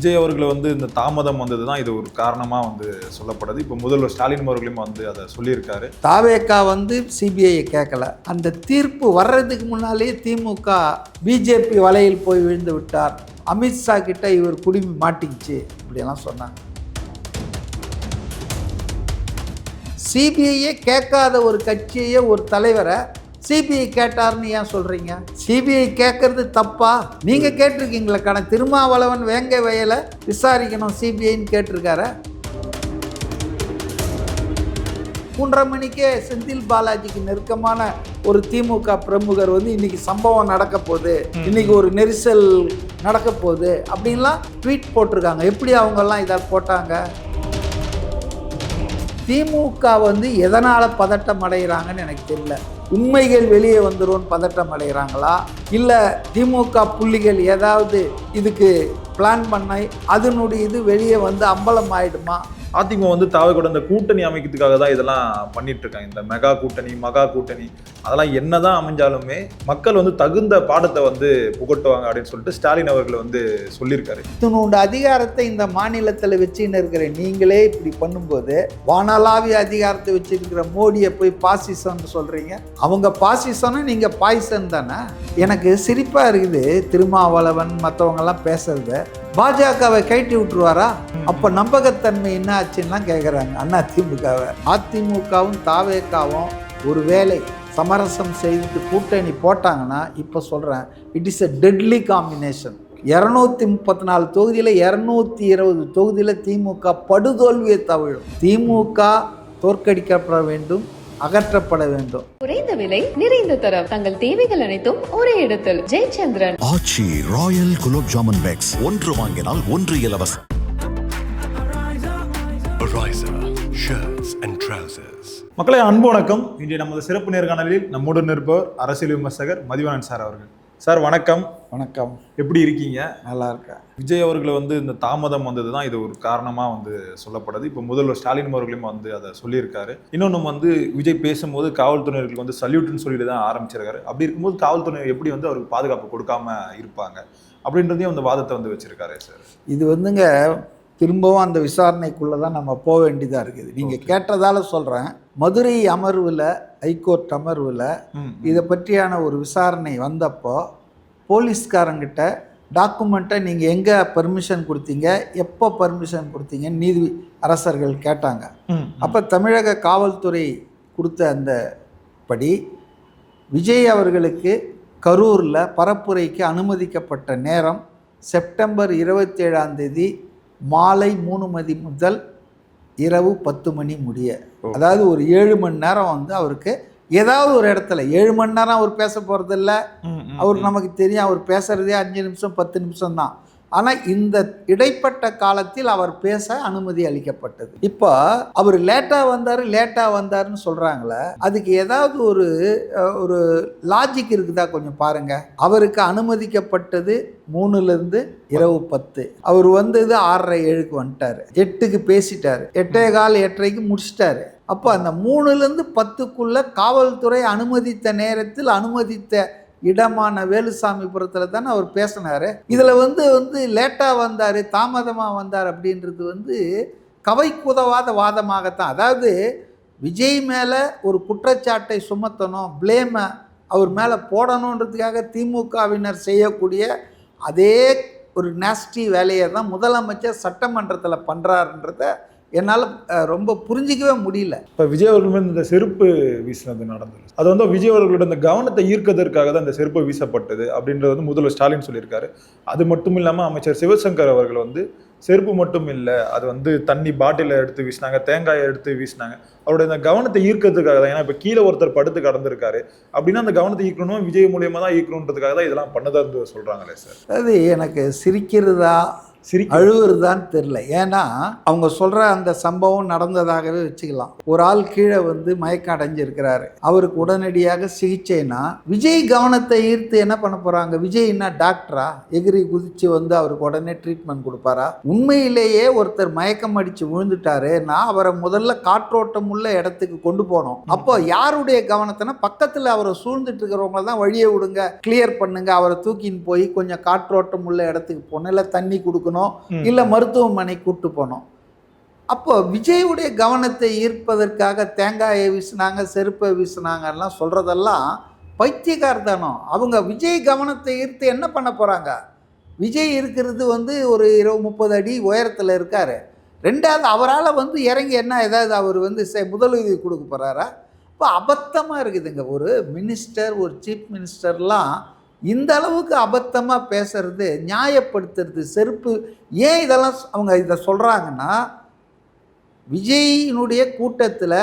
விஜய் அவர்களை வந்து இந்த தாமதம் வந்தது தான் இது ஒரு காரணமாக வந்து சொல்லப்படுது. இப்போ முதல்வர் ஸ்டாலின் அவர்களும் வந்து அதை சொல்லியிருக்காரு. தாவேக்கா வந்து சிபிஐயை கேட்கல அந்த தீர்ப்பு வர்றதுக்கு முன்னாலேயே திமுக பிஜேபி வலையில் போய் விழுந்து விட்டார். அமித்ஷா கிட்ட இவர் குடிமி மாட்டிக்கிச்சு இப்படியெல்லாம் சொன்னாங்க. சிபிஐயே கேட்காத ஒரு கட்சியே ஒரு தலைவரை சிபிஐ கேட்டார்னு ஏன் சொல்கிறீங்க சிபிஐ கேட்கறது தப்பா? நீங்கள் கேட்டிருக்கீங்களா கண திருமாவளவன் வேங்க வயலை விசாரிக்கணும் சிபிஐன்னு கேட்டிருக்காரு. மூன்றரை மணிக்கே செந்தில் பாலாஜிக்கு நெருக்கமான ஒரு திமுக பிரமுகர் வந்து இன்னைக்கு சம்பவம் நடக்க போகுது. இன்னைக்கு ஒரு நெரிசல் நடக்க போகுது. அப்படின்லாம் ட்வீட் போட்டிருக்காங்க. எப்படி அவங்கெல்லாம் இதை போட்டாங்க? திமுக வந்து எதனால் பதட்டம் அடைகிறாங்கன்னு எனக்கு தெரியல. உண்மைகள் வெளியே வந்துடும் பதட்டம் அடைகிறாங்களா? இல்லை திமுக புள்ளிகள் ஏதாவது இதுக்கு பிளான் பண்ண அதனுடைய இது வெளியே வந்து அம்பலம் ஆயிடுமா? அதிமுக வந்து தாவை இந்த கூட்டணி அமைக்கிறதுக்காக தான் இதெல்லாம் பண்ணிட்டு இருக்காங்க. இந்த மெகா கூட்டணி மகா கூட்டணி அதெல்லாம் என்னதான் அமைஞ்சாலுமே மக்கள் வந்து தகுந்த பாடத்தை வந்து புகட்டுவாங்க அப்படின்னு சொல்லிட்டு ஸ்டாலின் அவர்கள் வந்து சொல்லியிருக்காரு. இத்தனோட அதிகாரத்தை இந்த மாநிலத்தில் வச்சுன்னு இருக்கிற நீங்களே இப்படி பண்ணும்போது வானலாவிய அதிகாரத்தை வச்சிருக்கிற மோடியை போய் பாசிசம்னு சொல்கிறீங்க அவங்க பாசிசம்னு நீங்கள் பாய்சன் தானே? எனக்கு சிரிப்பாக இருக்குது. திருமாவளவன் மற்றவங்கெல்லாம் பேசுறது. பாஜகவை கைட்டி விட்டுருவாரா? அப்போ நம்பகத்தன்மை என்ன ஆச்சுன்னா கேட்குறாங்க அண்ணா திமுகவை. அதிமுகவும் தாவேக்காவும் ஒரு வேலை சமரசம் செய்து கூட்டணி போட்டாங்கன்னா இப்போ சொல்கிறேன் it is a deadly combination இரநூத்தி முப்பத்தி நாலு தொகுதியில் இரநூத்தி இருபது தொகுதியில் திமுக படுதோல்வியை தவிழும். திமுக தோற்கடிக்கப்பட வேண்டும். அகற்றப்பட வேண்டும். குறைந்த விலை நிறைந்த தரம். தங்கள் தேவைகள் அனைத்தும் ஒரே இடத்தில். Jayachandran. Aachi royal gulab jamun packs. ஒன்று வாங்கினால் ஒன்று இலவசம். Ariza shirts and trousers. மக்களை அன்பு வணக்கம். இன்றைய நமது சிறப்பு நேர்காணலில் நம்முடன் இருப்பவர் அரசியல் விமர்சகர் மதிவானன் சார் அவர்கள். சார் வணக்கம். வணக்கம். எப்படி இருக்கீங்க? நல்லா இருக்கேன். விஜய் அவர்களை வந்து இந்த தாமதம் வந்தது தான் இது ஒரு காரணமாக வந்து சொல்லப்படுது. இப்போ முதல்வர் ஸ்டாலின் அவர்களும் வந்து அதை சொல்லியிருக்காரு. இன்னொன்று வந்து விஜய் பேசும்போது காவல்துறையினருக்கு வந்து சல்யூட்னு சொல்லிட்டு தான் ஆரம்பிச்சிருக்காரு. அப்படி இருக்கும்போது காவல்துறையினர் எப்படி வந்து அவருக்கு பாதுகாப்பு கொடுக்காம இருப்பாங்க? அப்படின்றதையும் அந்த வாதத்தை வந்து வச்சிருக்காரு சார் இது வந்துங்க திரும்பவும் அந்த விசாரணைக்குள்ளே தான் நம்ம போக வேண்டியதாக இருக்குது. நீங்கள் கேட்டதால் சொல்கிறேன் மதுரை அமர்வில் ஹைகோர்ட் அமர்வில் இதை பற்றியான ஒரு விசாரணை வந்தப்போ போலீஸ்காரங்கிட்ட டாக்குமெண்ட்டை நீங்கள் எங்கே பர்மிஷன் கொடுத்தீங்க? எப்போ பர்மிஷன் கொடுத்தீங்கன்னு நீதி அரசர்கள் கேட்டாங்க. அப்போ தமிழக காவல்துறை கொடுத்த அந்த படி விஜய் அவர்களுக்கு கரூரில் பரப்புரைக்கு அனுமதிக்கப்பட்ட நேரம் செப்டம்பர் இருபத்தேழாம் தேதி மாலை மூணு மணி முதல் இரவு பத்து மணி முடிய. அதாவது ஒரு ஏழு மணி நேரம் வந்து அவருக்கு ஏதாவது ஒரு இடத்துல ஏழு மணி நேரம் அவர் பேச போகிறதில்ல அவர் நமக்கு தெரியும் அவர் பேசுகிறதே அஞ்சு நிமிஷம் பத்து நிமிஷம் தான் ஆனால் இந்த இடைப்பட்ட காலத்தில் அவர் பேச அனுமதி அளிக்கப்பட்டது. இப்போ அவர் லேட்டாக வந்தார் லேட்டாக வந்தாருன்னு சொல்கிறாங்களே அதுக்கு ஏதாவது ஒரு ஒரு லாஜிக் இருக்குதா கொஞ்சம் பாருங்க. அவருக்கு அனுமதிக்கப்பட்டது மூணுலேருந்து இரவு பத்து. அவர் வந்தது ஆறரை ஏழுக்கு வந்துட்டார். எட்டுக்கு பேசிட்டார். எட்டே கால் எட்டரைக்கு முடிச்சிட்டாரு. அப்போ அந்த மூணுலேருந்து பத்துக்குள்ளே காவல்துறை அனுமதித்த நேரத்தில் அனுமதித்த இடமான வேலுசாமிபுரத்தில் தானே அவர் பேசினார். இதில் வந்து வந்து லேட்டாக வந்தார் தாமதமாக வந்தார் அப்படின்றது வந்து கவைக்குதவாத வாதமாகத்தான். அதாவது விஜய் மேலே ஒரு குற்றச்சாட்டை சுமத்தணும் ப்ளேமை அவர் மேலே போடணுன்றதுக்காக திமுகவினர் செய்யக்கூடிய அதே ஒரு நாஸ்டி வேலையை தான் முதலமைச்சர் சட்டமன்றத்தில் பண்ணுறாருன்றத என்னால் ரொம்ப புரிஞ்சிக்கவே முடியல. இப்போ விஜய் அவர்கள் மேல இந்த செருப்பு வீசினது நடந்தது. அது வந்து விஜய் அவர்களோட இந்த கவனத்தை ஈர்க்கதற்காக தான் இந்த செருப்பு வீசப்பட்டது அப்படின்றது வந்து முதல்வர் ஸ்டாலின் சொல்லியிருக்காரு. அது மட்டும் இல்லாமல் அமைச்சர் சிவசங்கர் அவர்கள் வந்து செருப்பு மட்டும் இல்லை அது வந்து தண்ணி பாட்டிலை எடுத்து வீசினாங்க தேங்காயை எடுத்து வீசினாங்க. அவருடைய இந்த கவனத்தை ஈர்க்கிறதுக்காக தான் ஏன்னா இப்போ கீழே ஒருத்தர் படுத்து கடந்திருக்காரு. அப்படின்னா அந்த கவனத்தை ஈர்க்கணும் விஜய் மூலியமா தான் ஈர்க்கணுன்றதுக்காக தான் இதெல்லாம் பண்ணதா இருந்து சொல்றாங்களே சார். அது எனக்கு சிரிக்கிறதா சரி அழுவுறதான்னு தெரில ஏன்னா அவங்க சொல்கிற அந்த சம்பவம் நடந்ததாகவே வச்சுக்கலாம். ஒரு ஆள் கீழே வந்து மயக்கம் அடைஞ்சிருக்கிறாரு. அவருக்கு உடனடியாக சிகிச்சைனா விஜய் கவனத்தை ஈர்த்து என்ன பண்ண போகிறாங்க விஜய் என்ன டாக்டரா? எகிரி குதிச்சு வந்து அவருக்கு உடனே ட்ரீட்மெண்ட் கொடுப்பாரா? உண்மையிலேயே ஒருத்தர் மயக்கம் அடித்து விழுந்துட்டாரு. நான் அவரை முதல்ல காற்றோட்டம் உள்ள இடத்துக்கு கொண்டு போனோம். அப்போ யாருடைய கவனத்தைனா பக்கத்தில் அவரை சூழ்ந்துட்டு இருக்கிறவங்கள தான் வழியை விடுங்க கிளியர் பண்ணுங்க. அவரை தூக்கின்னு போய் கொஞ்சம் காற்றோட்டம் உள்ள இடத்துக்கு போகணும். இல்லை தண்ணி கொடுக்கணும். கொடுக்கணும் ம். இல்லை மருத்துவமனை கூட்டு போனோம் அப்போ விஜயுடைய கவனத்தை ஈர்ப்பதற்காக தேங்காயை வீசினாங்க செருப்பை வீசினாங்கலாம் சொல்கிறதெல்லாம் பைத்தியகார்த்தனம் அவங்க விஜய் கவனத்தை ஈர்த்து என்ன பண்ண போகிறாங்க விஜய் இருக்கிறது வந்து ஒரு இருபது முப்பது அடி உயரத்தில் இருக்கார். ரெண்டாவது அவரால் வந்து இறங்கி என்ன ஏதாவது அவர் வந்து முதலுதவி கொடுக்க போகிறாரா இப்போ அபத்தமாக இருக்குதுங்க. ஒரு மினிஸ்டர் ஒரு சீஃப் மினிஸ்டர்லாம் இந்த அளவுக்கு அபத்தமாக பேசுறது நியாயப்படுத்துறது செருப்பு. ஏன் இதெல்லாம் அவங்க இதை சொல்கிறாங்கன்னா விஜயினுடைய கூட்டத்தில்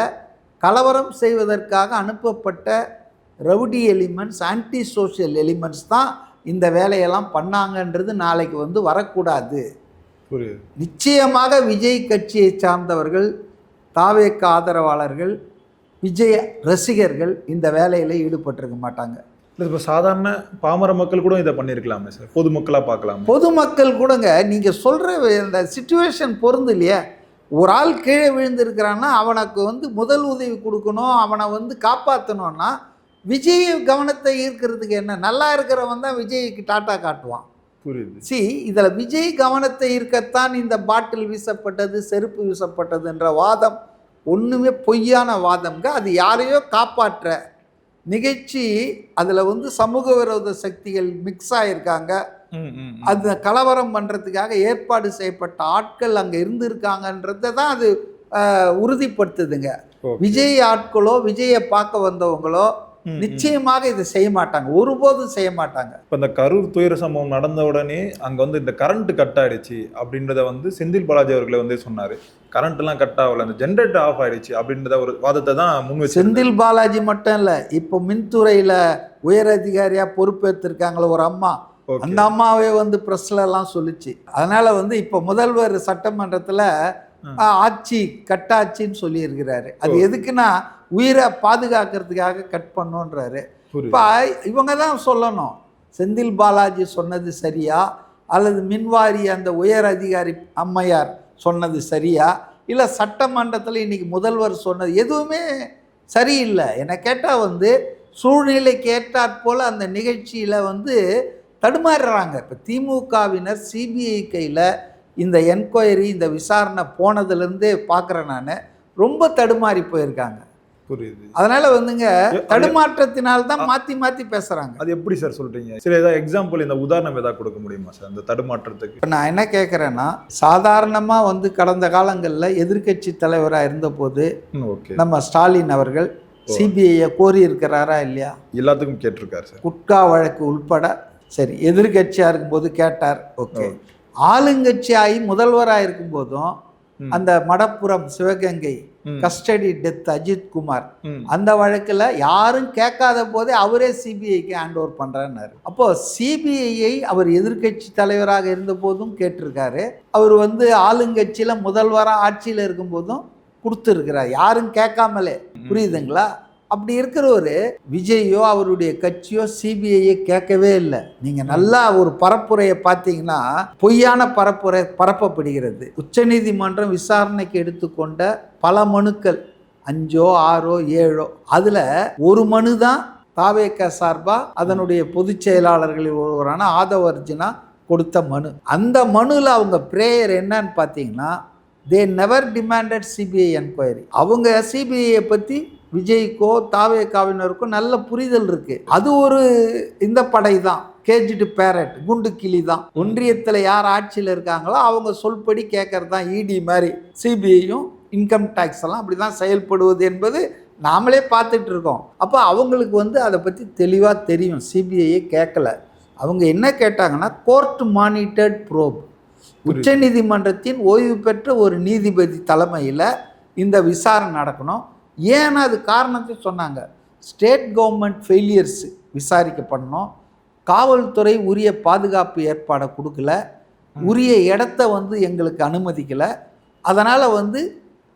கலவரம் செய்வதற்காக அனுப்பப்பட்ட rowdy elements anti social elements தான் இந்த வேலையெல்லாம் பண்ணாங்கன்றது நாளைக்கு வந்து வரக்கூடாது. நிச்சயமாக விஜய் கட்சியை சார்ந்தவர்கள் தாவேக்க ஆதரவாளர்கள் விஜய் ரசிகர்கள் இந்த வேலையில் ஈடுபட்டிருக்க மாட்டாங்க. இல்லை இப்போ சாதாரண பாமர மக்கள் கூட இதை பண்ணியிருக்கலாமே சார். பொதுமக்களாக பார்க்கலாமே. பொதுமக்கள் கூடங்க நீங்கள் சொல்கிற இந்த சுச்சுவேஷன் பொருந்து இல்லையா? ஒரு ஆள் கீழே விழுந்திருக்கிறான்னா அவனுக்கு வந்து முதல் உதவி கொடுக்கணும் அவனை வந்து காப்பாற்றணும்னா விஜய் கவனத்தை ஈர்க்கிறதுக்கு என்ன? நல்லா இருக்கிறவன் தான் விஜய்க்கு டாட்டா காட்டுவான். புரியுது. சி இதில் விஜய் கவனத்தை ஈர்க்கத்தான் இந்த பாட்டில் வீசப்பட்டது செருப்பு வீசப்பட்டதுன்ற வாதம் ஒன்றுமே பொய்யான வாதம்ங்க. அது யாரையோ காப்பாற்ற நிகழ்ச்சி அதில் வந்து சமூக விரோத சக்திகள் மிக்ஸ் ஆகியிருக்காங்க. அது கலவரம் பண்ணுறதுக்காக ஏற்பாடு செய்யப்பட்ட ஆட்கள் அங்கே இருந்திருக்காங்கன்றதை தான் அது உறுதிப்படுத்துதுங்க. விஜய் ஆட்களோ விஜயை பார்க்க வந்தவங்களோ. நிச்சயமாக இதை செய்ய மாட்டாங்க ஒருபோதும் செய்ய மாட்டாங்க இப்போ இந்த கரூர் துயர சம்பவம் நடந்த உடனே அங்கே வந்து இந்த கரண்ட் கட் ஆயிடுச்சு அப்படின்றத வந்து செந்தில் பாலாஜி அவர்களை வந்து சொன்னார் கரண்ட்லாம் கட் ஆகல அந்த ஜென்ரேட்டர் ஆஃப் ஆயிடுச்சு அப்படின்றத ஒரு வாதத்தை தான் முன் செந்தில் பாலாஜி மட்டும் இல்லை இப்போ மின்துறையில் உயர் அதிகாரியாக பொறுப்பேற்றிருக்காங்களே ஒரு அம்மா. அந்த அம்மாவே வந்து ப்ரெஸ்ல எல்லாம் சொல்லுச்சு. அதனால வந்து இப்போ முதல்வர் சட்டமன்றத்தில் ஆட்சி கட்டாட்சின்னு சொல்லியிருக்கிறாரு. அது. எதுக்குன்னா உயிரை பாதுகாக்கிறதுக்காக கட் பண்ணோன்றாரு. இப்போ இவங்க தான் சொல்லணும். செந்தில் பாலாஜி சொன்னது சரியா? அல்லது மின்வாரி அந்த உயர் அதிகாரி அம்மையார் சொன்னது சரியா? இல்லை சட்டமன்றத்தில் இன்றைக்கி முதல்வர் சொன்னது எதுவுமே சரியில்லை. என்னை கேட்டால் வந்து சூழ்நிலைக்கு ஏற்றாற் அந்த நிகழ்ச்சியில் வந்து தடுமாறுறாங்க. இப்போ திமுகவினர் சிபிஐ கையில் இந்த என்கொயரி இந்த விசாரணை போனதுலேருந்தே பார்க்குறேன் நான். ரொம்ப தடுமாறி போயிருக்காங்க. புரியுது. அதனால வந்துங்க தடுமாற்றத்தினால் தான் மாற்றி மாற்றி பேசுகிறாங்க அது எப்படி சார் சொல்றீங்க? சரி ஏதாவது எக்ஸாம்பிள் இந்த உதாரணம் ஏதாவது கொடுக்க முடியுமா சார் அந்த தடுமாற்றத்துக்கு? நான் என்ன கேட்குறேன்னா சாதாரணமாக வந்து கடந்த காலங்களில் எதிர்க்கட்சி தலைவராக இருந்தபோது நம்ம ஸ்டாலின் அவர்கள் சிபிஐயை கோரி இருக்கிறாரா இல்லையா? எல்லாத்துக்கும் கேட்டிருக்காரு சார். குட்கா வழக்கு உள்பட சரி எதிர்கட்சியாக இருக்கும்போது கேட்டார் ஓகே. ஆளுங்கட்சியாகி முதல்வராக இருக்கும்போதும். அந்த Madapuram Sivaganga. Custody death Ajith Kumar. அந்த வழக்கில் யாரும் கேட்காத போதே அவரே சிபிஐக்கு ஹேண்ட் ஓவர் பண்ணுறாருன்னாரு அப்போ சிபிஐயை அவர் எதிர்க்கட்சி தலைவராக இருந்த போதும் கேட்டிருக்காரு. அவர் வந்து ஆளுங்கட்சியில் முதல்வராக ஆட்சியில் இருக்கும்போதும் கொடுத்துருக்கிறார். யாரும் கேட்காமலே. புரியுதுங்களா? அப்படி இருக்கிறவர் விஜயோ அவருடைய கட்சியோ சிபிஐயோ கேட்கவே இல்லை. நீங்கள் நல்லா ஒரு பரப்புரையை பார்த்தீங்கன்னா பொய்யான பரப்புரை பரப்பப்படுகிறது. உச்சநீதிமன்றம் விசாரணைக்கு எடுத்துக்கொண்ட பல மனுக்கள் அஞ்சோ ஆறோ ஏழோ அதில் ஒரு மனு தான் தாவேக்க சார்பாக அதனுடைய பொதுச் செயலாளர்களில் ஒருவரான ஆதவர்ஜுனா கொடுத்த மனு. அந்த மனுவில் அவங்க ப்ரேயர் என்னன்னு பார்த்தீங்கன்னா they never demanded CBI enquiry அவங்க சிபிஐயை பற்றி விஜய்க்கோ தாவேக்காவினருக்கோ நல்ல புரிதல் இருக்கு. அது ஒரு இந்த படை தான். கேஜிடு பேரட் குண்டு கிளி தான். ஒன்றியத்தில் யார் ஆட்சியில் இருக்காங்களோ அவங்க சொல்படி கேட்கறது தான் இடி மாதிரி. சிபிஐயும் இன்கம் டேக்ஸ் எல்லாம் அப்படி தான் செயல்படுவது என்பது நாமளே பார்த்துட்டு இருக்கோம். அப்போ அவங்களுக்கு வந்து அதை பற்றி தெளிவாக தெரியும். சிபிஐயே கேட்கல அவங்க என்ன கேட்டாங்கன்னா கோர்ட் மானிட்டர்ட் ப்ரோப் உச்சநீதிமன்றத்தின் ஓய்வு பெற்ற ஒரு நீதிபதி தலைமையில் இந்த விசாரணை நடக்கணும். ஏன்னா அது காரணத்தை சொன்னாங்க. ஸ்டேட் கவர்மெண்ட் ஃபெயிலியர்ஸ் விசாரிக்கப்படணும். காவல்துறை உரிய பாதுகாப்பு ஏற்பாடை கொடுக்கல. உரிய இடத்த வந்து எங்களுக்கு அனுமதிக்கலை. அதனால் வந்து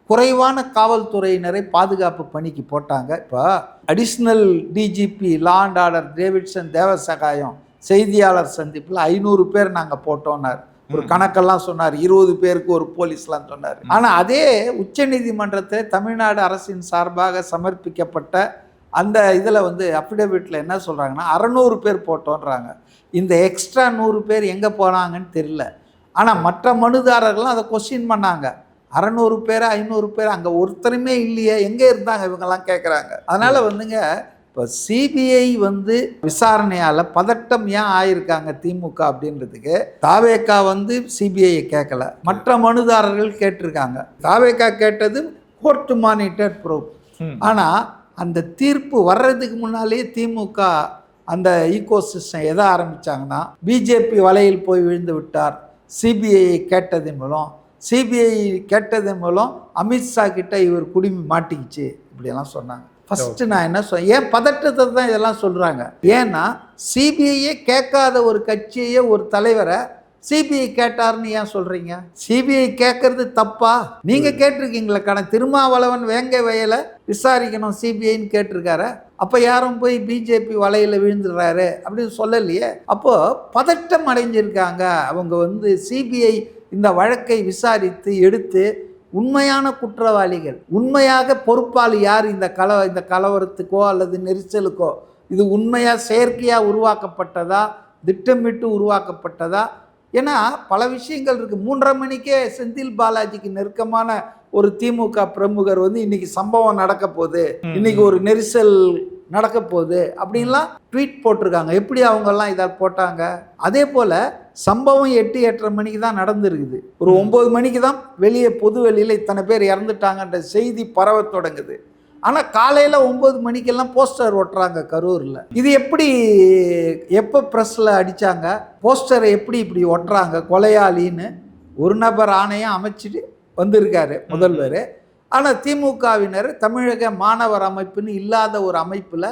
குறைவான காவல்துறையினரை பாதுகாப்பு பணிக்கு போட்டாங்க. இப்போ additional DGP law and order Davidson Devasahayam செய்தியாளர் சந்திப்பில் ஐநூறு பேர் நாங்கள் போட்டோன்னார் ஒரு கணக்கெல்லாம் சொன்னார். இருபது பேருக்கு ஒரு போலீஸ்லாம் சொன்னார். ஆனால் அதே உச்சநீதிமன்றத்தில் தமிழ்நாடு அரசின் சார்பாக சமர்ப்பிக்கப்பட்ட அந்த இதில் வந்து அஃபிடவிட்டில் என்ன சொல்கிறாங்கன்னா அறநூறு பேர் போட்டோன்றாங்க. இந்த எக்ஸ்ட்ரா நூறு பேர் எங்கே போனாங்கன்னு தெரியல. ஆனால் மற்ற மனுதாரர்கள்லாம் அதை கொஸ்டின் பண்ணாங்க. அறநூறு பேர் ஐநூறு பேர் அங்கே ஒருத்தருமே இல்லையே எங்கே இருந்தாங்க இவங்கெல்லாம் கேட்குறாங்க அதனால் வந்துங்க இப்போ சிபிஐ வந்து விசாரணையால் பதட்டம் ஏன் ஆயிருக்காங்க திமுக அப்படின்றதுக்கு தாவேக்கா வந்து சிபிஐயை கேட்கல மற்ற மனுதாரர்கள் கேட்டிருக்காங்க. தாவேக்கா கேட்டது கோர்ட் மானிட்டர் ப்ரூஃப். ஆனால் அந்த தீர்ப்பு வர்றதுக்கு முன்னாலேயே திமுக அந்த ஈகோ சிஸ்டம் எதை ஆரம்பிச்சாங்கன்னா பிஜேபி வலையில் போய் விழுந்து விட்டார். சிபிஐ கேட்டதன் மூலம் சிபிஐ கேட்டதன் மூலம் அமித்ஷா கிட்ட இவர் குடிமி மாட்டிக்கிச்சு இப்படியெல்லாம் சொன்னாங்க. ஃபஸ்ட்டு நான் என்ன சொன்னேன் ஏன் பதட்டத்தை தான் இதெல்லாம் சொல்கிறாங்க ஏன்னா சிபிஐயே கேட்காத ஒரு கட்சியே ஒரு தலைவரை சிபிஐ கேட்டார்னு ஏன் சொல்கிறீங்க சிபிஐ கேட்கறது தப்பா? நீங்கள் கேட்டிருக்கீங்களா கண திருமாவளவன் வேங்க வயலை விசாரிக்கணும் சிபிஐன்னு கேட்டிருக்காரு. அப்போ யாரும் போய் பிஜேபி வலையில் விழுந்துடுறாரு அப்படின்னு சொல்லலையே. அப்போது பதட்டம் அடைஞ்சிருக்காங்க. அவங்க வந்து சிபிஐ இந்த வழக்கை விசாரித்து எடுத்து உண்மையான குற்றவாளிகள் உண்மையாக பொறுப்பாளி யார்? இந்த கல இந்த கலவரத்துக்கோ அல்லது நெரிசலுக்கோ? இது உண்மையாக செயற்கையாக உருவாக்கப்பட்டதா? திட்டமிட்டு உருவாக்கப்பட்டதா? ஏன்னா பல விஷயங்கள் இருக்குது மூன்றரை மணிக்கே செந்தில் பாலாஜிக்கு நெருக்கமான ஒரு திமுக பிரமுகர் வந்து இன்னைக்கு சம்பவம் நடக்க போகுது. இன்னைக்கு ஒரு நெரிசல் நடக்க போகுது அப்படின்லாம் ட்வீட் போட்டிருக்காங்க. எப்படி அவங்கெல்லாம் இதை போட்டாங்க? அதே போல் சம்பவம் எட்டு எட்டரை மணிக்கு தான் நடந்திருக்குது. ஒரு ஒம்பது மணிக்கு தான் வெளியே பொது வெளியில் இத்தனை பேர் இறந்துட்டாங்கன்ற செய்தி பரவத் தொடங்குது. ஆனால் காலையில் ஒம்பது மணிக்கெல்லாம் போஸ்டர் ஒட்டுறாங்க கரூரில். இது எப்படி எப்போ ப்ரெஸ்ஸில் அடித்தாங்க போஸ்டரை எப்படி இப்படி ஒட்டுறாங்க? கொலையாளின்னு ஒரு நபர் ஆணையம் அமைச்சிட்டு வந்திருக்காரு முதல்வர். ஆனால் திமுகவினர் தமிழக மாணவர் அமைப்புன்னு இல்லாத ஒரு அமைப்பில்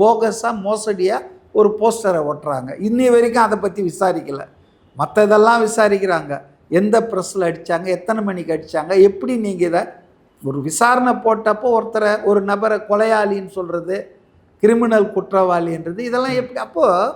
போகஸாக மோசடியாக ஒரு போஸ்டரை ஒட்டுறாங்க. இன்னி வரைக்கும் அதை பற்றி விசாரிக்கலை. மற்றதெல்லாம் விசாரிக்கிறாங்க. எந்த ப்ரெஸ்ஸில் அடித்தாங்க எத்தனை மணிக்கு அடித்தாங்க எப்படி நீங்கள் இதை ஒரு விசாரணை போட்டப்போ ஒருத்தரை ஒரு நபரை கொலையாளின்னு சொல்கிறது கிரிமினல் குற்றவாளின்றது இதெல்லாம் எப்படி அப்போது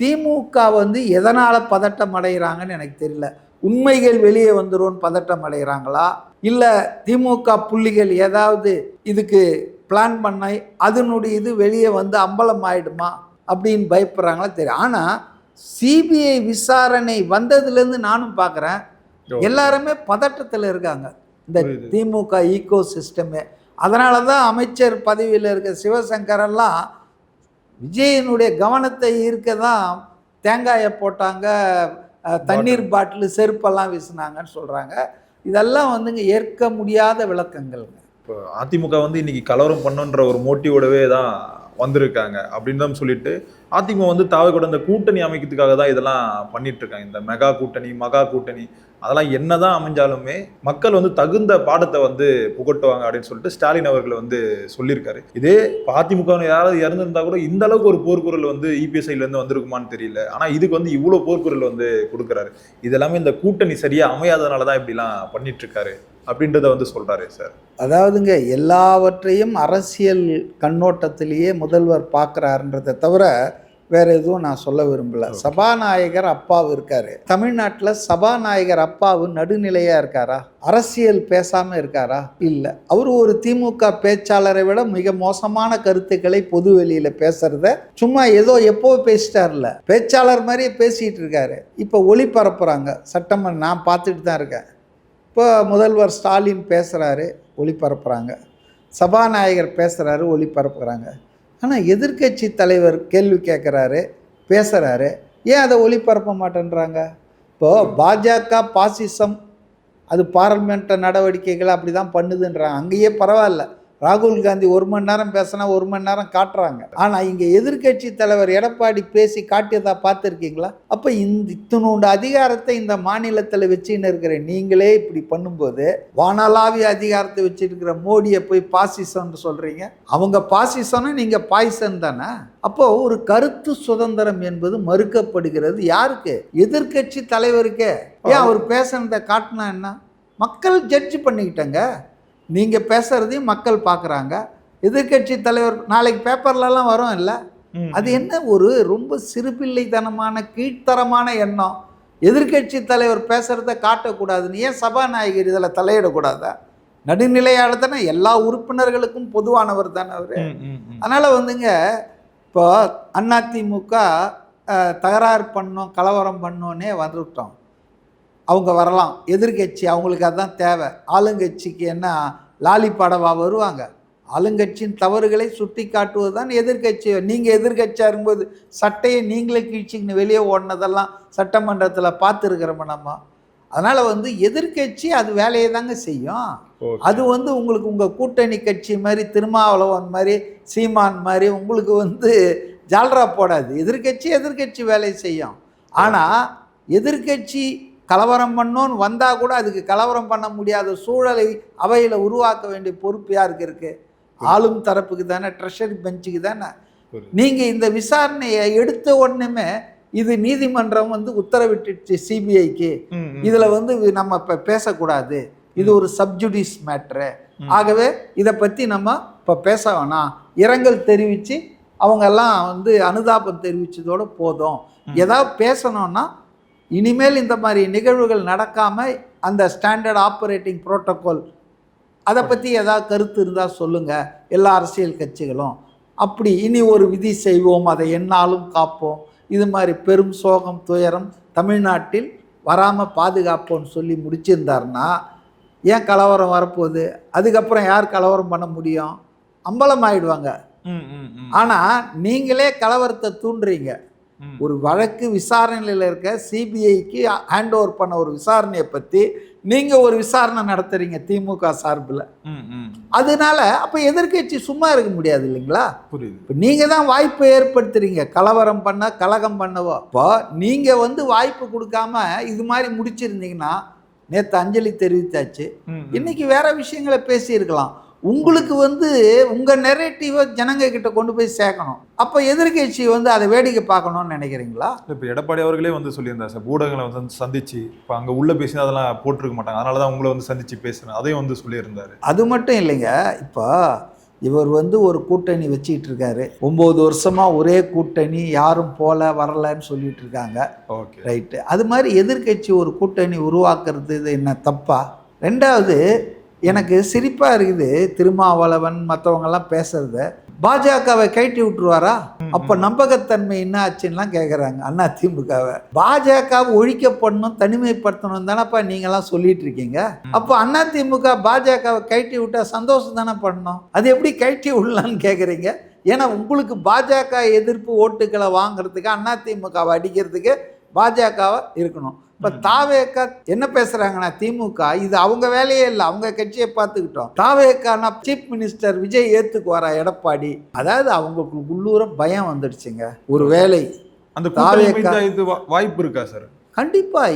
திமுக வந்து எதனால் பதட்டம் அடைகிறாங்கன்னு எனக்கு தெரியல. உண்மைகள் வெளியே வந்துரும்னு பதட்டம் அடைகிறாங்களா இல்லை திமுக புள்ளிகள் ஏதாவது இதுக்கு பிளான் பண்ண அதனுடைய இது வெளியே வந்து அம்பலம் ஆயிடுமா அப்படின்னு பயப்படுறாங்களா தெரியும் ஆனால் சிபிஐ விசாரணை வந்ததுலேருந்து நானும் பார்க்குறேன். எல்லாருமே பதட்டத்தில் இருக்காங்க. இந்த. திமுக ஈகோ சிஸ்டமே அதனால தான் அமைச்சர் பதவியில் இருக்க சிவசங்கரெல்லாம் விஜயனுடைய கவனத்தை ஈர்க்க தான் தேங்காயை போட்டாங்க தண்ணீர் பாட்டில். செருப்பெல்லாம் வீசினாங்கன்னு சொல்கிறாங்க இதெல்லாம் வந்துங்க ஏற்க முடியாத விளக்கங்கள்ங்க. இப்போ அதிமுக வந்து இன்னைக்கு கலவரம் பண்ணுன்ற ஒரு மோட்டிவோடவே தான் வந்திருக்காங்க அப்படின்னு தான் சொல்லிட்டு அதிமுக வந்து தாவைக்கூட இந்த கூட்டணி அமைக்கிறதுக்காக தான் இதெல்லாம் பண்ணிட்டு இருக்காங்க. இந்த மெகா கூட்டணி மகா கூட்டணி அதெல்லாம் என்னதான் அமைஞ்சாலுமே மக்கள் வந்து தகுந்த பாடத்தை வந்து புகட்டுவாங்க அப்படின்னு சொல்லிட்டு ஸ்டாலின் அவர்கள் வந்து சொல்லியிருக்காரு. இதே அதிமுக யாராவது இறந்துருந்தா கூட இந்த அளவுக்கு ஒரு போர்க்குரல் வந்து இபிஎஸ் வந்திருக்குமான்னு தெரியல. ஆனால் இதுக்கு வந்து இவ்வளோ போர்க்குரல் வந்து கொடுக்குறாரு. இதெல்லாமே இந்த கூட்டணி சரியாக அமையாதனால தான் இப்படிலாம் பண்ணிட்டு இருக்காரு. அப்படின்றத வந்து சொல்றாரு சார். அதாவதுங்க எல்லாவற்றையும் அரசியல் கண்ணோட்டத்திலேயே முதல்வர் பார்க்குறாருன்றதை தவிர வேற எதுவும் நான் சொல்ல விரும்பல. சபாநாயகர் அப்பாவு இருக்காரு. தமிழ்நாட்டில் சபாநாயகர் அப்பாவு நடுநிலையா இருக்காரா? அரசியல் பேசாம இருக்காரா? இல்லை. அவர் ஒரு திமுக பேச்சாளரை விட மிக மோசமான கருத்துக்களை பொது வெளியில பேசுறத சும்மா ஏதோ எப்போ பேசிட்டார்ல. பேச்சாளர் மாதிரியே பேசிட்டு இருக்காரு. இப்போ ஒளிபரப்புறாங்க. சட்டமன்ற நான் பார்த்துட்டு தான் இருக்கேன். இப்போ முதல்வர் ஸ்டாலின் பேசுகிறாரு ஒளிபரப்புகிறாங்க சபாநாயகர் பேசுகிறாரு ஒளிபரப்புகிறாங்க ஆனால் எதிர்க்கட்சி தலைவர் கேள்வி கேட்குறாரு பேசுகிறாரு ஏன் அதை ஒளிபரப்ப மாட்டேன்றாங்க? இப்போது பாஜக பாசிசம் அது பாராளுமன்ற நடவடிக்கைகளை அப்படி தான் பண்ணுதுன்றாங்க. அங்கேயே பரவாயில்ல. ராகுல் காந்தி ஒரு மணி நேரம் பேசினா ஒரு மணி நேரம் காட்டுறாங்க. ஆனால் இங்கே எதிர்க்கட்சி தலைவர் எடப்பாடி பேசி காட்டியதா பார்த்துருக்கீங்களா? அப்போ இந்த இத்தனோட அதிகாரத்தை இந்த மாநிலத்தில் வச்சுன்னு இருக்கிற நீங்களே இப்படி பண்ணும்போது வானலாவிய அதிகாரத்தை வச்சுருக்கிற மோடியை போய் பாசிசம்னு சொல்கிறீங்க அவங்க பாசிசம்னா நீங்கள் பாய்சன் தானே? அப்போ ஒரு கருத்து சுதந்திரம் என்பது மறுக்கப்படுகிறது. யாருக்கு? எதிர்க்கட்சி தலைவருக்கே. ஏன் அவர் பேசுனதை காட்டினா என்ன? மக்கள் ஜட்ஜ் பண்ணிக்கிட்டங்க. நீங்கள் பேசுகிறதையும் மக்கள் பார்க்குறாங்க எதிர்க்கட்சி தலைவர் நாளைக்கு பேப்பர்லலாம் வரும் இல்லை? அது என்ன ஒரு ரொம்ப சிறுபிள்ளைத்தனமான கீழ்த்தரமான எண்ணம். எதிர்க்கட்சி தலைவர் பேசுகிறத காட்டக்கூடாதுன்னு ஏன் சபாநாயகர் இதில் தலையிடக்கூடாதா? நடுநிலையாளர் தானே எல்லா உறுப்பினர்களுக்கும் பொதுவானவர் தானே அவர். அதனால் வந்துங்க இப்போ அதிமுக தகராறு பண்ணோம் கலவரம் பண்ணோன்னே வந்துவிட்டோம் அவங்க வரலாம். எதிர்க்கட்சி அவங்களுக்கு அதான் தேவை. ஆளுங்கட்சிக்கு என்ன? லாலி பாடவா வருவாங்க. ஆளுங்கட்சியின் தவறுகளை சுட்டி காட்டுவது தான் எதிர்க்கட்சி நீங்கள் எதிர்க்கட்சியாக இருக்கும்போது சட்டையை நீங்களே கிழிச்சிக்கின்னு வெளியே ஓடினதெல்லாம் சட்டமன்றத்தில் பார்த்துருக்குறோம் நம்ம? அதனால் வந்து எதிர்க்கட்சி அது வேலையை தாங்க செய்யும். அது வந்து உங்களுக்கு உங்கள் கூட்டணி கட்சி மாதிரி திருமாவளவன் மாதிரி சீமான் மாதிரி உங்களுக்கு வந்து ஜால்ரா போடாது. எதிர்க்கட்சி எதிர்க்கட்சி வேலையை செய்யும். ஆனால் எதிர்க்கட்சி கலவரம் பண்ணோன்னு வந்தால் கூட அதுக்கு கலவரம் பண்ண முடியாத சூழலை அவையில் உருவாக்க வேண்டிய பொறுப்பு யாருக்கு இருக்கு? ஆளும் தரப்புக்கு தானே ட்ரெஷரி பெஞ்சுக்கு தானே. நீங்கள் இந்த விசாரணையை எடுத்த உடனேமே இது நீதிமன்றம் வந்து உத்தரவிட்டுச்சு சிபிஐக்கு. இதுல வந்து நம்ம இப்போ பேசக்கூடாது. இது ஒரு சப்ஜுடிஸ் மேட்ரு ஆகவே இதை பற்றி நம்ம இப்போ பேச வேணாம். இரங்கல் தெரிவித்து அவங்கெல்லாம் வந்து அனுதாபம் தெரிவித்ததோட போதும். ஏதாவது பேசணும்னா இனிமேல் இந்த மாதிரி நிகழ்வுகள் நடக்காம அந்த ஸ்டாண்டர்ட் ஆப்ரேட்டிங் புரோட்டோகால் அதை பற்றி ஏதாவது கருத்து இருந்தால் சொல்லுங்கள் எல்லா அரசியல் கட்சிகளும். அப்படி இனி ஒரு விதி செய்வோம் அதை எந்நாளும் காப்போம். இது மாதிரி பெரும் சோகம் துயரம் தமிழ்நாட்டில் வராமல் பாதுகாப்போம்னு சொல்லி முடிச்சிருந்தாருன்னா ஏன் கலவரம் வரப்போகுது? அதுக்கப்புறம் யார் கலவரம் பண்ண முடியும்? அம்பலம் ஆயிடுவாங்க. ஆனால் நீங்களே கலவரத்தை தூண்டுறீங்க. ஒரு வழக்கு விசாரணையில் இருக்க சிபிஐக்கு ஹேண்ட் ஓவர் பண்ண ஒரு விசாரணையை பற்றி நீங்கள் ஒரு விசாரணை நடத்துறீங்க திமுக சார்பில். அதனால அப்போ எதிர்க்கட்சி சும்மா இருக்க முடியாது இல்லைங்களா? புரியுது. இப்போ நீங்கள் தான் வாய்ப்பை ஏற்படுத்துறீங்க. கலவரம் பண்ண கலகம் பண்ணவோ. இப்போ நீங்கள் வந்து வாய்ப்பு கொடுக்காம இது மாதிரி முடிச்சிருந்தீங்கன்னா நேற்று அஞ்சலி தெரிவித்தாச்சு. இன்னைக்கு வேற விஷயங்களை பேசியிருக்கலாம். உங்களுக்கு வந்து உங்கள் நெரேட்டிவை ஜனங்க கிட்ட கொண்டு போய் சேர்க்கணும். அப்போ எதிர்க்கட்சி வந்து அதை வேடிக்கை பார்க்கணும்னு நினைக்கிறீங்களா? இப்போ எடப்பாடி அவர்களே வந்து சொல்லியிருந்தார் சார் ஊடகங்களை வந்து சந்திச்சு இப்போ அங்கே உள்ள பேசி அதெல்லாம் போட்டிருக்க மாட்டாங்க. அதனால தான் உங்களை வந்து சந்திச்சு பேசுனேன் அதையும் வந்து சொல்லியிருந்தாரு. அது மட்டும் இல்லைங்க. இப்போ இவர் வந்து ஒரு கூட்டணி வச்சிட்டு இருக்காரு. ஒம்பது வருஷமா ஒரே கூட்டணி யாரும் போல வரலன்னு சொல்லிட்டு இருக்காங்க. ஓகே. ரைட்டு. அது மாதிரி எதிர்க்கட்சி ஒரு கூட்டணி உருவாக்குறது இது என்ன தப்பா? ரெண்டாவது எனக்கு சிரிப்பாக இருக்குது. திருமாவளவன் மற்றவங்கெல்லாம் பேசுறத. பாஜகவை கைட்டி விட்டுருவாரா? அப்போ நம்பகத்தன்மை என்ன ஆச்சுன்னுலாம் கேட்குறாங்க அண்ணா திமுகவை. பாஜகவை ஒழிக்கப்படணும் தனிமைப்படுத்தணும் தானேப்பா நீங்களாம் சொல்லிட்டு இருக்கீங்க அப்போ அண்ணா திமுக பாஜகவை கைட்டி விட்டா சந்தோஷம் தானே பண்ணணும்? அது எப்படி கைட்டி விடலான்னு கேட்குறீங்க ஏன்னா உங்களுக்கு பாஜக எதிர்ப்பு ஓட்டுகளை வாங்குறதுக்கு அண்ணா திமுகவை அடிக்கிறதுக்கு பாஜகவை இருக்கணும். இப்போ தாவேக்கா என்ன பேசுகிறாங்கன்னா திமுக இது அவங்க வேலையே இல்லை அவங்க கட்சியை பார்த்துக்கிட்டோம். தாவேக்கானா சீஃப் மினிஸ்டர் விஜய் ஏற்றுக்குவாரா எடப்பாடி? அதாவது அவங்களுக்கு உள்ளூர பயம் வந்துடுச்சுங்க. ஒரு வேலை அந்த தாவேக்கா- இது வாய்ப்பு இருக்கா சார் கண்டிப்பாக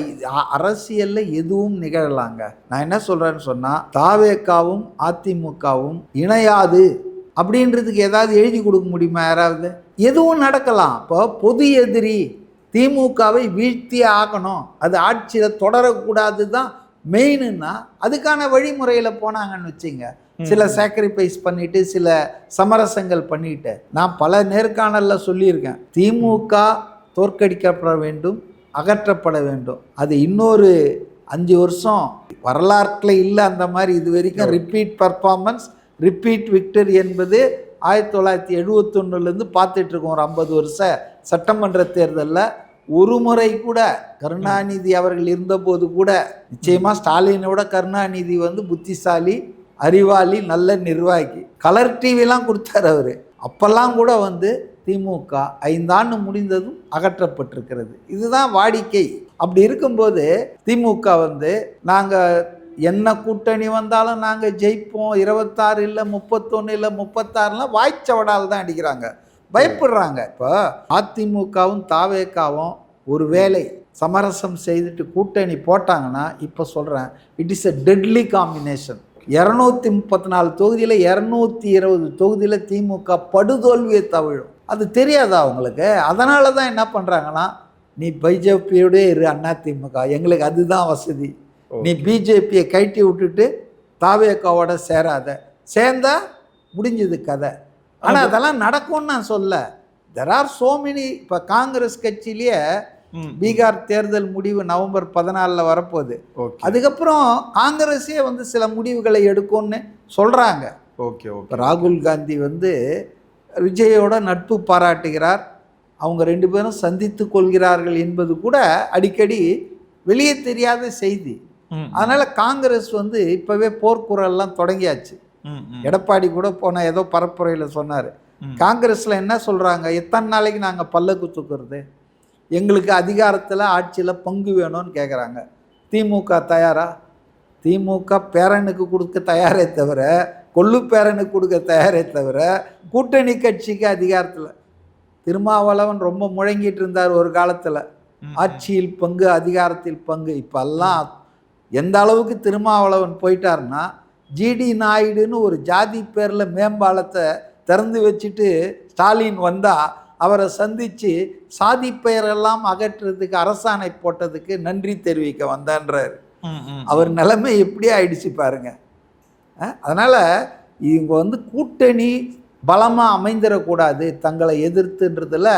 அரசியலில் எதுவும் நிகழலாங்க. நான் என்ன சொல்கிறேன்னு சொன்னால் தாவேக்காவும் அதிமுகவும் இணையாது அப்படின்றதுக்கு ஏதாவது எழுதி கொடுக்க முடியுமா யாராவது? எதுவும் நடக்கலாம். இப்போ பொது எதிரி திமுகவை வீழ்த்தி ஆகணும். அது ஆட்சியில் தொடரக்கூடாது தான் மெயினுன்னா அதுக்கான வழிமுறையில் போனாங்கன்னு வச்சுங்க. சில சாக்ரிஃபைஸ் பண்ணிட்டு சில சமரசங்கள் பண்ணிட்டு. நான் பல நேர்காணலில் சொல்லியிருக்கேன். திமுக தோற்கடிக்கப்பட வேண்டும் அகற்றப்பட வேண்டும். அது இன்னொரு அஞ்சு வருஷம் வரலாற்றில் இல்லை அந்த மாதிரி இது வரைக்கும் ரிப்பீட் பர்ஃபார்மன்ஸ் ரிப்பீட் விக்டரி என்பது ஆயிரத்தி தொள்ளாயிரத்தி எழுபத்தொன்னுலேருந்து பார்த்துட்ருக்கோம் ஒரு ஐம்பது வருஷ சட்டமன்ற தேர்தலில். ஒரு முறை கூட கருணாநிதி அவர்கள் இருந்தபோது கூட நிச்சயமாக ஸ்டாலினோட கருணாநிதி வந்து புத்திசாலி அறிவாளி நல்ல நிர்வாகி. கலர் டிவிலாம் கொடுத்தார் அவர். அப்போல்லாம் கூட வந்து திமுக ஐந்தாண்டு முடிந்ததும் அகற்றப்பட்டிருக்கிறது. இதுதான் வாடிக்கை. அப்படி இருக்கும்போது திமுக வந்து நாங்கள் என்ன கூட்டணி வந்தாலும் நாங்கள் ஜெயிப்போம். இருபத்தாறு இல்லை முப்பத்தொன்று இல்லை முப்பத்தாறுலாம் வாய்ச்சவடால் தான் அடிக்கிறாங்க. பயப்படுறாங்க. இப்போ அதிமுகவும் தாவேக்காவும் ஒரு வேலை சமரசம் செய்துட்டு கூட்டணி போட்டாங்கன்னா இப்போ சொல்கிறேன் it is a deadly combination இரநூத்தி முப்பத்தி நாலு தொகுதியில் இரநூத்தி இருபது தொகுதியில் திமுக படுதோல்வியை தவிழும். அது தெரியாதா அவங்களுக்கு அதனால தான் என்ன பண்ணுறாங்கன்னா நீ பைஜேபியோடய இரு அண்ணா திமுக. எங்களுக்கு அதுதான் வசதி. நீ பிஜேபியை கழட்டி விட்டுட்டு தாவேக்காவோட சேராத. சேர்ந்தா முடிஞ்சது கதை. ஆனால் அதெல்லாம் நடக்கும்னு நான் சொல்ல. தெர் ஆர் சோ மெனி இப்போ காங்கிரஸ் கட்சியிலேயே. பீகார் தேர்தல் முடிவு நவம்பர் பதினாலில் வரப்போகுது. அதுக்கப்புறம் காங்கிரஸே வந்து சில முடிவுகளை எடுக்கும்னு சொல்கிறாங்க ஓகே ஓகே ராகுல் காந்தி வந்து விஜயோட நட்பு பாராட்டுகிறார். அவங்க ரெண்டு பேரும் சந்தித்து கொள்கிறார்கள் என்பது கூட அடிக்கடி வெளியே தெரியாத செய்தி. அதனால காங்கிரஸ் வந்து இப்பவே போர்க்குரல்லாம் தொடங்கியாச்சு. எடப்பாடி கூட போன ஏதோ பரப்புரையில் சொன்னார். காங்கிரஸில் என்ன சொல்கிறாங்க எத்தனை நாளைக்கு நாங்கள் பல்லக்கு தூக்குறது எங்களுக்கு அதிகாரத்தில் ஆட்சியில் பங்கு வேணும்னு கேட்குறாங்க திமுக தயாரா? திமுக பேரனுக்கு கொடுக்க தயாரே தவிர கொள்ளு பேரனுக்கு கொடுக்க தயாரே தவிர கூட்டணி கட்சிக்கு அதிகாரத்தில். திருமாவளவன் ரொம்ப முழங்கிட்டு இருந்தார் ஒரு காலத்தில். ஆட்சியில் பங்கு அதிகாரத்தில் பங்கு. இப்பெல்லாம் எந்த அளவுக்கு திருமாவளவன் போயிட்டாருன்னா ஜிடி நாயுடுன்னு ஒரு ஜாதி பேரில் மேம்பாலத்தை திறந்து வச்சுட்டு ஸ்டாலின் வந்தால் அவரை சந்தித்து சாதி பெயரெல்லாம் அகற்றுறதுக்கு அரசாணை போட்டதுக்கு நன்றி தெரிவிக்க வந்தான்றார். அவர் நிலைமை எப்படி ஆயிடுச்சு பாருங்க. அதனால இவங்க வந்து கூட்டணி பலமாக அமைந்திடக்கூடாது தங்களை எதிர்த்துன்றதுல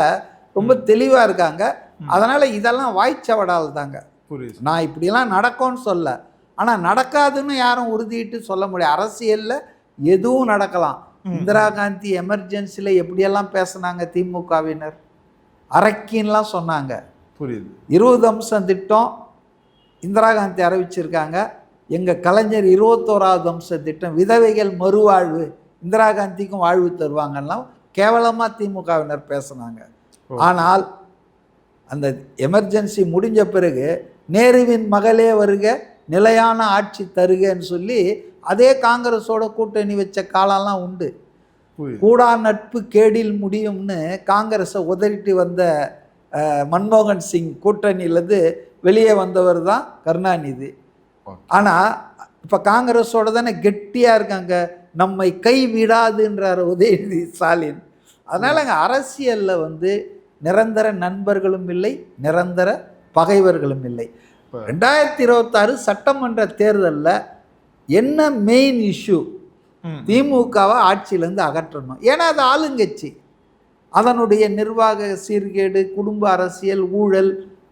ரொம்ப தெளிவாக இருக்காங்க. அதனால இதெல்லாம் வாய்ச்சவடால் தாங்க. புரியுது. நான் இப்படிலாம் நடக்கும்னு சொல்ல. ஆனால் நடக்காதுன்னு யாரும் உறுதிட்டு சொல்ல முடியாது அரசியலில் எதுவும் நடக்கலாம். இந்திரா காந்தி எமர்ஜென்சியில் எப்படியெல்லாம் பேசுனாங்க திமுகவினர்? அரக்கின்லாம் சொன்னாங்க. புரியுது. இருபது அம்சம் திட்டம் இந்திரா காந்தி அறிவிச்சிருக்காங்க. எங்கள் கலைஞர் இருபத்தோராவது அம்ச திட்டம் விதவைகள் மறுவாழ்வு இந்திரா காந்திக்கும் வாழ்வு தருவாங்கலாம் கேவலமாக திமுகவினர் பேசுனாங்க. ஆனால் அந்த எமர்ஜென்சி முடிஞ்ச பிறகு நேருவின் மகளே வருக நிலையான ஆட்சி தருகன்னு சொல்லி அதே காங்கிரஸோட கூட்டணி வச்ச காலம்லாம் உண்டு. கூடா நட்பு கேடில் முடியும்னு காங்கிரஸை உதறிட்டு வந்த மன்மோகன் சிங் கூட்டணியிலேருந்து வெளியே வந்தவர் தான் கருணாநிதி. ஆனால் இப்போ காங்கிரஸோட தானே கெட்டியாக இருக்காங்க நம்மை கை விடாதுன்றார் உதயநிதி ஸ்டாலின். அதனால் அங்கே அரசியலில் வந்து நிரந்தர நண்பர்களும் இல்லை நிரந்தர பகைவர்களும் இல்லை. ரெண்டாயிரத்தி இருபத்தாறு சட்டமன்ற தேர்தலில் என்ன மெயின் இஷ்யூ. திமுகவை ஆட்சியிலேருந்து அகற்றணும். ஏன்னா அது ஆளுங்கட்சி. அதனுடைய நிர்வாக சீர்கேடு குடும்ப அரசியல் ஊழல்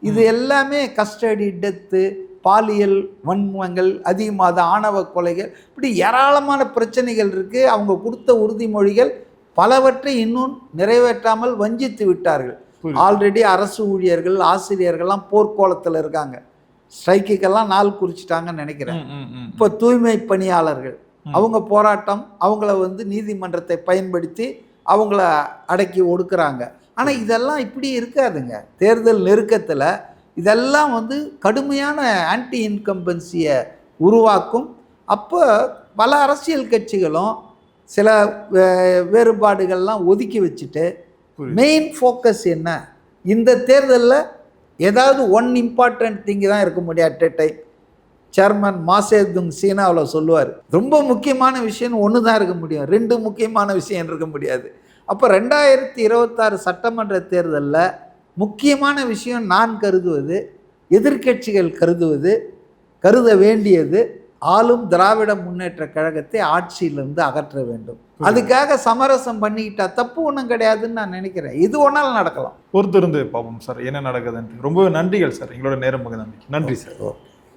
இது எல்லாமே கஸ்டடி டெத்து பாலியல் வன்மங்கள் அதிகமாக ஆணவ கொலைகள் இப்படி ஏராளமான பிரச்சனைகள் இருக்குது அவங்க கொடுத்த உறுதிமொழிகள் பலவற்றை இன்னும் நிறைவேற்றாமல் வஞ்சித்து விட்டார்கள். ஆல்ரெடி அரசு ஊழியர்கள் ஆசிரியர்கள்லாம் போர்க்கோலத்தில் இருக்காங்க. ஸ்ட்ரைக்குக்கெல்லாம் நாள் குறிச்சிட்டாங்கன்னு நினைக்கிறேன். இப்போ தூய்மை பணியாளர்கள் அவங்க போராட்டம் அவங்கள வந்து நீதிமன்றத்தை பயன்படுத்தி அவங்கள அடக்கி ஒடுக்குறாங்க. ஆனால் இதெல்லாம் இப்படி இருக்காதுங்க. தேர்தல் நெருக்கத்தில் இதெல்லாம் வந்து கடுமையான ஆன்டி இன்கம்பன்சியை உருவாக்கும். அப்போ பல அரசியல் கட்சிகளும் சில வே- வேறுபாடுகள்லாம் ஒதுக்கி வச்சுட்டு. மெயின் ஃபோக்கஸ் என்ன? இந்த தேர்தலில் ஏதாவது ஒன் இம்பார்ட்டன்ட் திங்கு தான் இருக்க முடியும் at a time chairman Mao Zedong சீனாவில் சொல்லுவார். ரொம்ப முக்கியமான விஷயம் ஒன்று தான் இருக்க முடியும். ரெண்டு முக்கியமான விஷயம் இருக்க முடியாது. அப்போ ரெண்டாயிரத்தி இருபத்தாறு சட்டமன்ற தேர்தலில் முக்கியமான விஷயம் நான் கருதுவது எதிர்க்கட்சிகள் கருதுவது கருத வேண்டியது ஆளும் திராவிட முன்னேற்ற கழகத்தை ஆட்சியிலிருந்து அகற்ற வேண்டும். அதுக்காக சமரசம் பண்ணிக்கிட்டா தப்பு ஒன்றும் கிடையாதுன்னு நான் நினைக்கிறேன். இது ஒன்றால் நடக்கலாம். பொறுத்திருந்து பார்ப்போம் சார். என்ன நடக்குதுன்ட்டு. ரொம்பவே நன்றிகள் சார். எங்களோட நேரம் நன்றி சார். ஓகே.